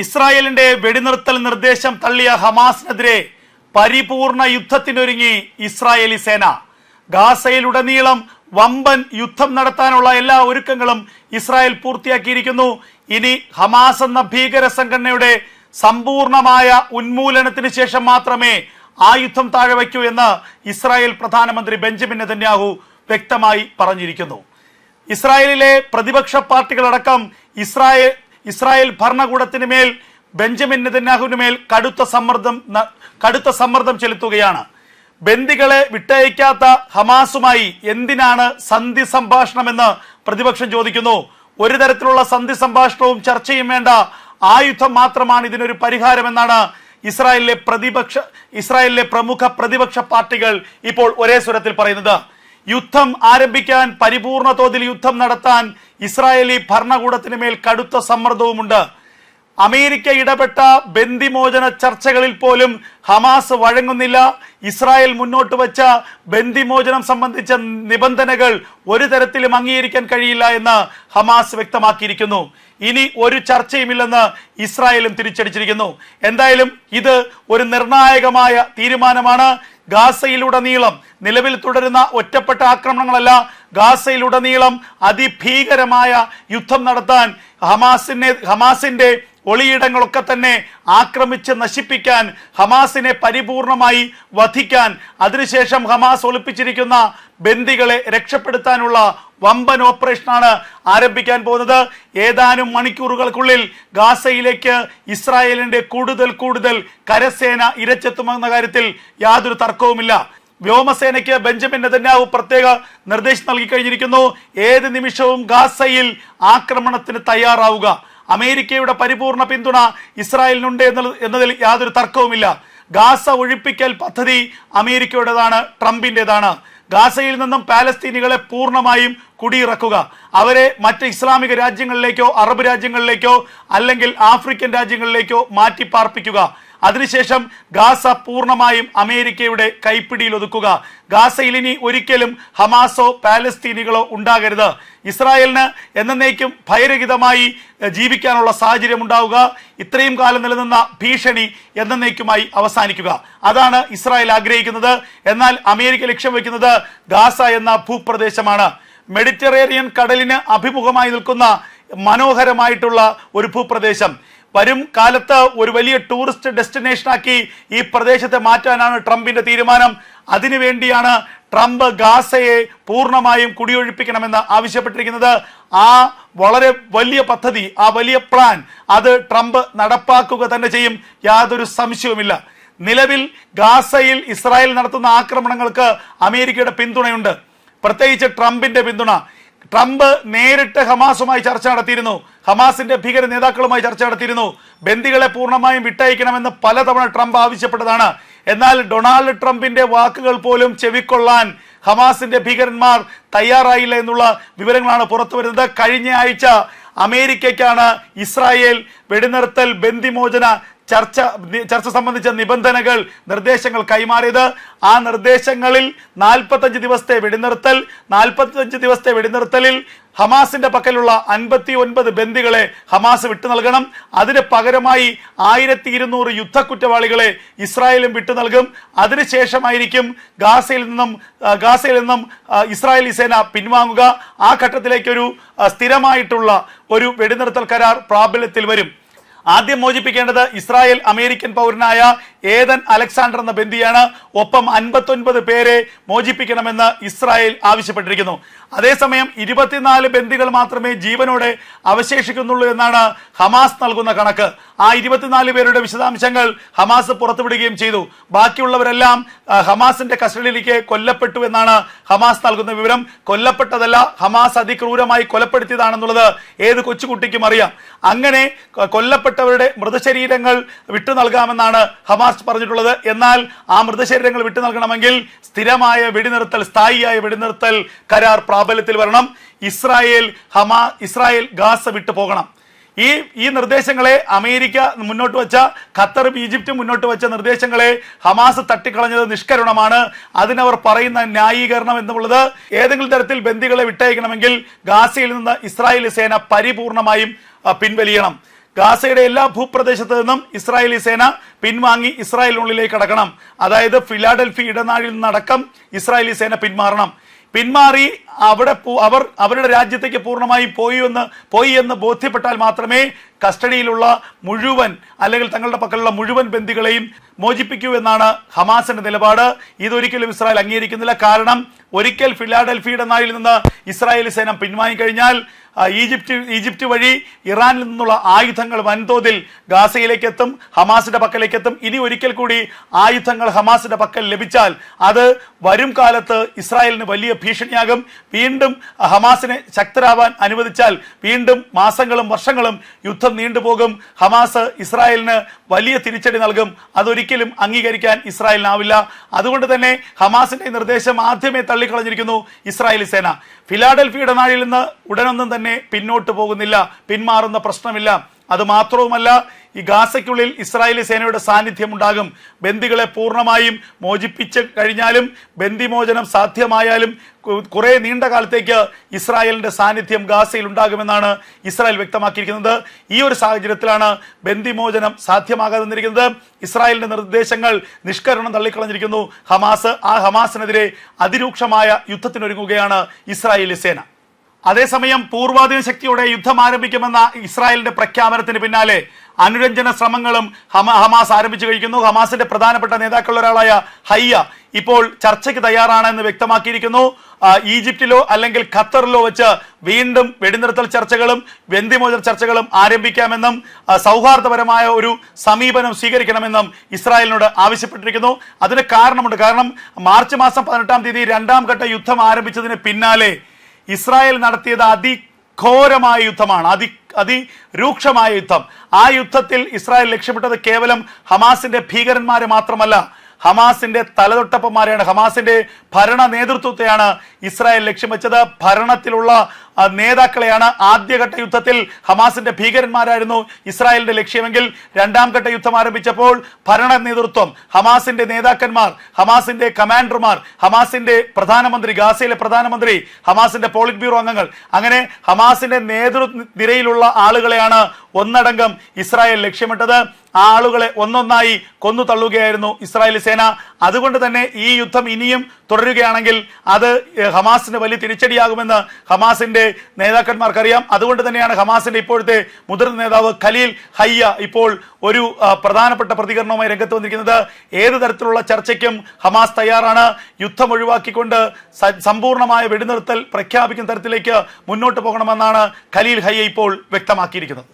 ഇസ്രായേലിന്റെ വെടിനിർത്തൽ നിർദ്ദേശം തള്ളിയ ഹമാസിനെതിരെ പരിപൂർണ യുദ്ധത്തിനൊരുങ്ങി ഇസ്രായേലി സേന. ഗാസയിലുടനീളം വമ്പൻ യുദ്ധം നടത്താനുള്ള എല്ലാ ഒരുക്കങ്ങളും ഇസ്രായേൽ പൂർത്തിയാക്കിയിരിക്കുന്നു. ഇനി ഹമാസ് എന്ന ഭീകര സംഘടനയുടെ സമ്പൂർണമായ ഉന്മൂലനത്തിന് ശേഷം മാത്രമേ ആ യുദ്ധം താഴെ വയ്ക്കൂ എന്ന് ഇസ്രായേൽ പ്രധാനമന്ത്രി ബെഞ്ചമിൻ നെതന്യാഹു വ്യക്തമായി പറഞ്ഞിരിക്കുന്നു. ഇസ്രായേലിലെ പ്രതിപക്ഷ പാർട്ടികളടക്കം ഇസ്രായേൽ ഇസ്രായേൽ ഭരണകൂടത്തിന് മേൽ ബെഞ്ചമിൻ നെതന്യാഹുവിന് മേൽ കടുത്ത സമ്മർദ്ദം കടുത്ത സമ്മർദ്ദം ചെലുത്തുകയാണ്. ബന്ദികളെ വിട്ടയക്കാത്ത ഹമാസുമായി എന്തിനാണ് സന്ധി സംഭാഷണമെന്ന് പ്രതിപക്ഷം ചോദിക്കുന്നു. ഒരു തരത്തിലുള്ള സന്ധി സംഭാഷണവും ചർച്ചയും വേണ്ട. ആയുധം മാത്രമാണ് ഇതിനൊരു പരിഹാരമെന്നാണ് ഇസ്രായേലിലെ പ്രതിപക്ഷ ഇസ്രായേലിലെ പ്രമുഖ പ്രതിപക്ഷ പാർട്ടികൾ ഇപ്പോൾ ഒരേ സ്വരത്തിൽ പറയുന്നത്. യുദ്ധം ആരംഭിക്കാൻ പരിപൂർണ തോതിൽ യുദ്ധം നടത്താൻ ഇസ്രായേലി ഭരണകൂടത്തിന് മേൽ കടുത്ത സമ്മർദ്ദവുമുണ്ട്. അമേരിക്ക ഇടപെട്ട ബന്ദിമോചന ചർച്ചകളിൽ പോലും ഹമാസ് വഴങ്ങുന്നില്ല. ഇസ്രായേൽ മുന്നോട്ട് വച്ച ബന്ദിമോചനം സംബന്ധിച്ച നിബന്ധനകൾ ഒരു തരത്തിലും അംഗീകരിക്കാൻ കഴിയില്ല എന്ന് ഹമാസ് വ്യക്തമാക്കിയിരിക്കുന്നു. ഇനി ഒരു ചർച്ചയുമില്ലെന്ന് ഇസ്രായേലും തിരിച്ചടിച്ചിരിക്കുന്നു. എന്തായാലും ഇത് ഒരു നിർണായകമായ തീരുമാനമാണ്. ഗാസയിലുടനീളം നിലവിൽ തുടരുന്ന ഒറ്റപ്പെട്ട ആക്രമണങ്ങളല്ല ഗാസയിലുടനീളം അതിഭീകരമായ യുദ്ധം നടത്താൻ ഹമാസിനെ ഹമാസിന്റെ ഒളിയിടങ്ങളൊക്കെ തന്നെ ആക്രമിച്ച് നശിപ്പിക്കാൻ ഹമാസിനെ പരിപൂർണമായി വധിക്കാൻ അതിനുശേഷം ഹമാസ് ഒളിപ്പിച്ചിരിക്കുന്ന ബന്ദികളെ രക്ഷപ്പെടുത്താനുള്ള വമ്പൻ ഓപ്പറേഷനാണ് ആരംഭിക്കാൻ പോകുന്നത്. ഏതാനും മണിക്കൂറുകൾക്കുള്ളിൽ ഗാസയിലേക്ക് ഇസ്രായേലിന്റെ കൂടുതൽ കൂടുതൽ കരസേന ഇരച്ചെത്തുമെന്ന കാര്യത്തിൽ യാതൊരു തർക്കവുമില്ല. വ്യോമസേനയ്ക്ക് ബെഞ്ചമിൻ നെതന്യാഹു പ്രത്യേക നിർദ്ദേശം നൽകി കഴിഞ്ഞിരിക്കുന്നു. ഏത് നിമിഷവും ഗാസയിൽ ആക്രമണത്തിന് തയ്യാറാവുക. അമേരിക്കയുടെ പരിപൂർണ പിന്തുണ ഇസ്രായേലിനുണ്ട് എന്നതിൽ യാതൊരു തർക്കവുമില്ല. ഗാസ ഒഴിപ്പിക്കൽ പദ്ധതി അമേരിക്കയുടേതാണ് ട്രംപിന്റെതാണ് ഗാസയിൽ നിന്നും പാലസ്തീനികളെ പൂർണമായും കുടിയിറക്കുക. അവരെ മറ്റ് ഇസ്ലാമിക രാജ്യങ്ങളിലേക്കോ അറബ് രാജ്യങ്ങളിലേക്കോ അല്ലെങ്കിൽ ആഫ്രിക്കൻ രാജ്യങ്ങളിലേക്കോ മാറ്റി പാർപ്പിക്കുക അതിനുശേഷം ഗാസ പൂർണമായും അമേരിക്കയുടെ കൈപ്പിടിയിൽ ഒതുക്കുക. ഗാസയിൽ ഇനി ഒരിക്കലും ഹമാസോ പാലസ്തീനികളോ ഉണ്ടാകരുത്. ഇസ്രായേലിന് എന്നേക്കും ഭയരഹിതമായി ജീവിക്കാനുള്ള സാഹചര്യം ഉണ്ടാവുക. ഇത്രയും കാലം നിലനിന്ന ഭീഷണി എന്നേക്കുമായി അവസാനിക്കുക. അതാണ് ഇസ്രായേൽ ആഗ്രഹിക്കുന്നത്. എന്നാൽ അമേരിക്ക ലക്ഷ്യം വയ്ക്കുന്നത് ഗാസ എന്ന ഭൂപ്രദേശമാണ്. മെഡിറ്ററേനിയൻ കടലിന് അഭിമുഖമായി നിൽക്കുന്ന മനോഹരമായിട്ടുള്ള ഒരു ഭൂപ്രദേശം. വരും കാലത്ത് ഒരു വലിയ ടൂറിസ്റ്റ് ഡെസ്റ്റിനേഷനാക്കി ഈ പ്രദേശത്തെ മാറ്റാനാണ് ട്രംപിന്റെ തീരുമാനം. അതിനുവേണ്ടിയാണ് ട്രംപ് ഗാസയെ പൂർണമായും കുടിയൊഴിപ്പിക്കണമെന്ന് ആവശ്യപ്പെട്ടിരിക്കുന്നത്. ആ വളരെ വലിയ പദ്ധതി ആ വലിയ പ്ലാൻ അത് ട്രംപ് നടപ്പാക്കുക തന്നെ ചെയ്യും. യാതൊരു സംശയവുമില്ല. നിലവിൽ ഗാസയിൽ ഇസ്രായേൽ നടത്തുന്ന ആക്രമണങ്ങൾക്ക് അമേരിക്കയുടെ പിന്തുണയുണ്ട്. പ്രത്യേകിച്ച് ട്രംപിന്റെ പിന്തുണ. ട്രംപ് നേരിട്ട് ഹമാസുമായി ചർച്ച നടത്തിയിരുന്നു. ഹമാസിന്റെ ഭീകര നേതാക്കളുമായി ചർച്ച നടത്തിയിരുന്നു. ബന്ദികളെ പൂർണമായും വിട്ടയക്കണമെന്ന് പലതവണ ട്രംപ് ആവശ്യപ്പെട്ടതാണ്. എന്നാൽ ഡൊണാൾഡ് ട്രംപിന്റെ വാക്കുകൾ പോലും ചെവിക്കൊള്ളാൻ ഹമാസിന്റെ ഭീകരന്മാർ തയ്യാറായില്ല എന്നുള്ള വിവരങ്ങളാണ് പുറത്തു വരുന്നത്. കഴിഞ്ഞ ആഴ്ച അമേരിക്കയ്ക്കാണ് ഇസ്രായേൽ വെടിനിർത്തൽ ബന്ദിമോചന ചർച്ച ചർച്ച സംബന്ധിച്ച നിബന്ധനകൾ നിർദ്ദേശങ്ങൾ കൈമാറിയത്. ആ നിർദ്ദേശങ്ങളിൽ നാൽപ്പത്തഞ്ച് ദിവസത്തെ വെടിനിർത്തൽ നാൽപ്പത്തഞ്ച് ദിവസത്തെ വെടിനിർത്തലിൽ ഹമാസിന്റെ പക്കലുള്ള അൻപത്തി ഒൻപത് ബന്ദികളെ ഹമാസ് വിട്ടു നൽകണം. അതിന് പകരമായി ആയിരത്തി ഇരുന്നൂറ് യുദ്ധ കുറ്റവാളികളെ ഇസ്രായേലും വിട്ടു നൽകും. അതിനുശേഷമായിരിക്കും ഗാസയിൽ നിന്നും ഗാസയിൽ നിന്നും ഇസ്രായേലി സേന പിൻവാങ്ങുക. ആ ഘട്ടത്തിലേക്കൊരു സ്ഥിരമായിട്ടുള്ള ഒരു വെടിനിർത്തൽ കരാർ പ്രാബല്യത്തിൽ വരും. ആദ്യം മോചിപ്പിക്കേണ്ടത് ഇസ്രായേൽ അമേരിക്കൻ പൗരനായ ഏതൻ അലക്സാണ്ടർ എന്ന ബന്ധിയാണ് ഒപ്പം അൻപത്തൊൻപത് പേരെ മോചിപ്പിക്കണമെന്ന് ഇസ്രായേൽ ആവശ്യപ്പെട്ടിരിക്കുന്നു. അതേസമയം ഇരുപത്തിനാല് ബന്ദികൾ മാത്രമേ ജീവനോടെ അവശേഷിക്കുന്നുള്ളൂ എന്നാണ് ഹമാസ് നൽകുന്ന കണക്ക്. ആ ഇരുപത്തിനാല് പേരുടെ വിശദാംശങ്ങൾ ഹമാസ് പുറത്തുവിടുകയും ചെയ്തു. ബാക്കിയുള്ളവരെല്ലാം ഹമാസിന്റെ കസ്റ്റഡിയിലേക്ക് കൊല്ലപ്പെട്ടു എന്നാണ് ഹമാസ് നൽകുന്ന വിവരം. കൊല്ലപ്പെട്ടതല്ല ഹമാസ് അതിക്രൂരമായി കൊലപ്പെടുത്തിയതാണെന്നുള്ളത് ഏത് കൊച്ചുകുട്ടിക്കും അറിയാം. അങ്ങനെ കൊ- കൊല്ലപ്പെട്ടവരുടെ മൃതശരീരങ്ങൾ വിട്ടു നൽകാമെന്നാണ് ഹമാസ് പറഞ്ഞിട്ടുള്ളത്. എന്നാൽ ആ മൃതശരീരങ്ങൾ വിട്ടു നൽകണമെങ്കിൽ സ്ഥിരമായ വെടിനിർത്തൽ സ്ഥായിയായ വെടിനിർത്തൽ കരാർ പ്രാബല്യത്തിൽ വരണം. ഇസ്രായേൽ ഹമാ ഇസ്രായേൽ ഗാസ വിട്ടു പോകണം. ഈ ഈ നിർദ്ദേശങ്ങളെ അമേരിക്ക മുന്നോട്ട് വെച്ച ഖത്തറും ഈജിപ്തും മുന്നോട്ട് വെച്ച നിർദ്ദേശങ്ങളെ ഹമാസ് തട്ടിക്കളഞ്ഞത് നിഷ്കരുണമാണ്. അതിനവർ പറയുന്ന ന്യായീകരണം എന്നുള്ളത് ഏതെങ്കിലും തരത്തിൽ ബന്ദികളെ വിട്ടയക്കണമെങ്കിൽ ഗാസയിൽ നിന്ന് ഇസ്രായേലി സേന പരിപൂർണമായും പിൻവലിയണം. ഗാസയുടെ എല്ലാ ഭൂപ്രദേശത്ത് നിന്നും ഇസ്രായേലി സേന പിൻവാങ്ങി ഇസ്രായേലിനുള്ളിലേക്ക് കടക്കണം. അതായത് ഫിലാഡൽഫി ഇടനാഴിൽ നിന്നടക്കം ഇസ്രായേലി സേന പിന്മാറണം. പിന്മാറി അവിടെ അവർ അവരുടെ രാജ്യത്തേക്ക് പൂർണമായി പോയി എന്ന് പോയി എന്ന് ബോധ്യപ്പെട്ടാൽ മാത്രമേ കസ്റ്റഡിയിലുള്ള മുഴുവൻ അല്ലെങ്കിൽ തങ്ങളുടെ പക്കലുള്ള മുഴുവൻ ബന്ദികളെയും മോചിപ്പിക്കൂ എന്നാണ് ഹമാസിന്റെ നിലപാട്. ഇതൊരിക്കലും ഇസ്രായേൽ അംഗീകരിക്കുന്നില്ല. കാരണം ഒരിക്കൽ ഫിലാഡൽഫിയുടെ നായിൽ നിന്ന് ഇസ്രായേലി സേന പിൻവാങ്ങിക്കഴിഞ്ഞാൽ ഈജിപ്റ്റ് ഈജിപ്റ്റ് വഴി ഇറാനിൽ നിന്നുള്ള ആയുധങ്ങൾ വൻതോതിൽ ഗാസയിലേക്ക് എത്തും ഹമാസിന്റെ പക്കലേക്ക് എത്തും ഇനി ഒരിക്കൽ കൂടി ആയുധങ്ങൾ ഹമാസിന്റെ പക്കൽ ലഭിച്ചാൽ അത് വരും കാലത്ത് ഇസ്രായേലിന് വലിയ ഭീഷണിയാകും. വീണ്ടും ഹമാസിനെ ശക്തരാവാൻ അനുവദിച്ചാൽ വീണ്ടും മാസങ്ങളും വർഷങ്ങളും യുദ്ധം നീണ്ടുപോകും. ഹമാസ് ഇസ്രായേലിന് വലിയ തിരിച്ചടി നൽകും. അതൊരിക്കലും അംഗീകരിക്കാൻ ഇസ്രായേലിനാവില്ല. അതുകൊണ്ട് തന്നെ ഹമാസിന്റെ നിർദ്ദേശം ആദ്യമേ തള്ളിക്കളഞ്ഞിരിക്കുന്നു ഇസ്രായേലി സേന. ഫിലാഡൽഫിയുടെ നാഴിൽ നിന്ന് ഉടനൊന്നും തന്നെ പിന്നോട്ട് പോകുന്നില്ല പിന്മാറുന്ന പ്രശ്നമില്ല. അത് മാത്രവുമല്ല ഈ ഗാസയ്ക്കുള്ളിൽ ഇസ്രായേലി സേനയുടെ സാന്നിധ്യം ഉണ്ടാകും ബന്ദികളെ പൂർണമായും മോചിപ്പിച്ച് കഴിഞ്ഞാലും ബന്ദിമോചനം സാധ്യമായാലും കുറേ കുറെ നീണ്ട കാലത്തേക്ക് ഇസ്രായേലിന്റെ സാന്നിധ്യം ഗാസയിൽ ഉണ്ടാകുമെന്നാണ് ഇസ്രായേൽ വ്യക്തമാക്കിയിരിക്കുന്നത്. ഈ ഒരു സാഹചര്യത്തിലാണ് ബന്ദിമോചനം സാധ്യമാകാതെ നിന്നിരിക്കുന്നത് ഇസ്രായേലിന്റെ നിർദ്ദേശങ്ങൾ നിഷ്കരണം തള്ളിക്കളഞ്ഞിരിക്കുന്നു. ഹമാസ് ആ ഹമാസിനെതിരെ അതിരൂക്ഷമായ യുദ്ധത്തിനൊരുങ്ങുകയാണ് ഇസ്രായേലി സേന. അതേസമയം പൂർവാധീന ശക്തിയോടെ യുദ്ധം ആരംഭിക്കുമെന്ന ഇസ്രായേലിന്റെ പ്രഖ്യാപനത്തിന് പിന്നാലെ അനുരഞ്ജന ശ്രമങ്ങളും ഹമ- ഹമാസ് ആരംഭിച്ചു കഴിക്കുന്നു. ഹമാസിന്റെ പ്രധാനപ്പെട്ട നേതാക്കളിൽ ഒരാളായ ഹയ്യ ഇപ്പോൾ ചർച്ചയ്ക്ക് തയ്യാറാണെന്ന് വ്യക്തമാക്കിയിരിക്കുന്നു. ഈജിപ്തിലോ അല്ലെങ്കിൽ ഖത്തറിലോ വെച്ച് വീണ്ടും വെടിനിർത്തൽ ചർച്ചകളും ബന്ദിമോചന ചർച്ചകളും ആരംഭിക്കാമെന്നും സൗഹാർദ്ദപരമായ ഒരു സമീപനം സ്വീകരിക്കണമെന്നും ഇസ്രായേലിനോട് ആവശ്യപ്പെട്ടിരിക്കുന്നു. അതിന് കാരണമുണ്ട്. കാരണം മാർച്ച് മാസം പതിനെട്ടാം തീയതി രണ്ടാം ഘട്ട യുദ്ധം ആരംഭിച്ചതിന് പിന്നാലെ ഇസ്രായേൽ നടത്തിയത് അതിഘോരമായ യുദ്ധമാണ്. അതി അതിരൂക്ഷമായ യുദ്ധം. ആ യുദ്ധത്തിൽ ഇസ്രായേൽ ലക്ഷ്യമിട്ടത് കേവലം ഹമാസിന്റെ ഭീകരന്മാരെ മാത്രമല്ല ഹമാസിന്റെ തലതൊട്ടപ്പന്മാരെയാണ്. ഹമാസിന്റെ ഭരണ നേതൃത്വത്തെയാണ് ഇസ്രായേൽ ലക്ഷ്യം വെച്ചത്. ഭരണത്തിലുള്ള നേതാക്കളെയാണ് ആദ്യഘട്ട യുദ്ധത്തിൽ ഹമാസിന്റെ ഭീകരന്മാരായിരുന്നു ഇസ്രായേലിന്റെ ലക്ഷ്യമെങ്കിൽ രണ്ടാം ഘട്ട യുദ്ധം ആരംഭിച്ചപ്പോൾ ഭരണ നേതൃത്വം ഹമാസിന്റെ നേതാക്കന്മാർ ഹമാസിന്റെ കമാൻഡർമാർ ഹമാസിന്റെ പ്രധാനമന്ത്രി ഗാസയിലെ പ്രധാനമന്ത്രി ഹമാസിന്റെ പോളിറ്റ് ബ്യൂറോ അംഗങ്ങൾ അങ്ങനെ ഹമാസിന്റെ നേതൃ നിരയിലുള്ള ആളുകളെയാണ് ഒന്നടങ്കം ഇസ്രായേൽ ലക്ഷ്യമിട്ടത്. ആ ആളുകളെ ഒന്നൊന്നായി കൊന്നു തള്ളുകയായിരുന്നു ഇസ്രായേലി സേന. അതുകൊണ്ട് തന്നെ ഈ യുദ്ധം ഇനിയും തുടരുകയാണെങ്കിൽ അത് ഹമാസിന് വലിയ തിരിച്ചടിയാകുമെന്ന് ഹമാസിന്റെ നേതാക്കന്മാർക്കറിയാം. അതുകൊണ്ട് തന്നെയാണ് ഹമാസിന്റെ ഇപ്പോഴത്തെ മുതിർന്ന നേതാവ് ഖലീൽ ഹയ്യ ഇപ്പോൾ ഒരു പ്രധാനപ്പെട്ട പ്രതികരണവുമായി രംഗത്ത് വന്നിരിക്കുന്നത്. ഏത് തരത്തിലുള്ള ചർച്ചയ്ക്കും ഹമാസ് തയ്യാറാണ്. യുദ്ധം ഒഴിവാക്കിക്കൊണ്ട് സമ്പൂർണമായ വെടിനിർത്തൽ പ്രഖ്യാപിക്കുന്ന തരത്തിലേക്ക് മുന്നോട്ട് പോകണമെന്നാണ് ഖലീൽ ഹയ്യ ഇപ്പോൾ വ്യക്തമാക്കിയിരിക്കുന്നത്.